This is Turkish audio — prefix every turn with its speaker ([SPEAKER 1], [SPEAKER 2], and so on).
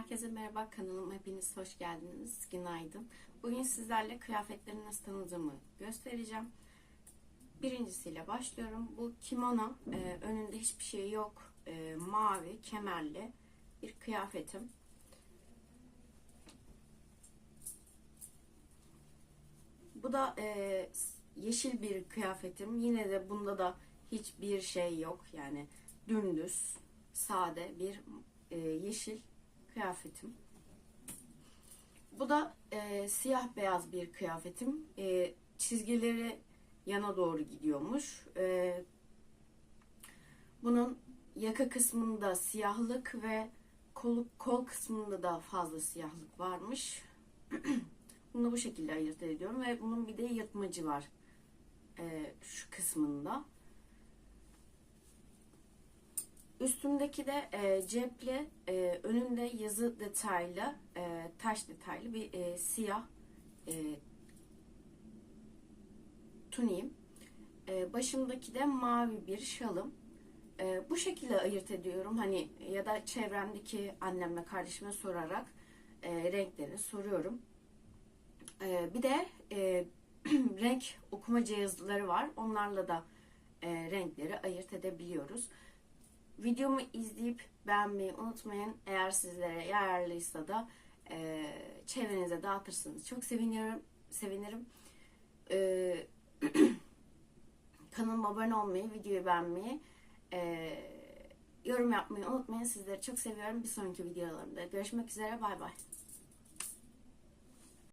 [SPEAKER 1] Herkese merhaba kanalıma hepiniz hoş geldiniz. Günaydın. Bugün sizlerle kıyafetleri nasıl tanıdığımı göstereceğim. Birincisiyle başlıyorum. Bu kimono. Ee, önünde hiçbir şey yok. Ee, mavi, kemerli bir kıyafetim. Bu da e, yeşil bir kıyafetim. Yine de bunda da hiçbir şey yok. Yani dümdüz, sade bir e, yeşil kıyafetim. Bu da e, siyah beyaz bir kıyafetim. E, çizgileri yana doğru gidiyormuş. E, bunun yaka kısmında siyahlık ve kol, kol kısmında da fazla siyahlık varmış. Bunu bu şekilde ayırt ediyorum ve bunun bir de yırtmacı var e, şu kısmında. Üstündeki de e, cepli, e, önünde yazı detaylı, e, taş detaylı bir e, siyah e, tuniğim. E, başımdaki de mavi bir şalım. E, bu şekilde ayırt ediyorum. Hani ya da çevremdeki annemle kardeşime sorarak e, renklerini soruyorum. E, bir de e, renk okuma cihazları var. Onlarla da e, renkleri ayırt edebiliyoruz. Videomu izleyip beğenmeyi unutmayın. Eğer sizlere yararlıysa da e, çevrenize dağıtırsanız çok sevinirim. sevinirim. E, kanalıma abone olmayı, videoyu beğenmeyi, e, yorum yapmayı unutmayın. Sizleri çok seviyorum. Bir sonraki videolarımda görüşmek üzere. Bay bay.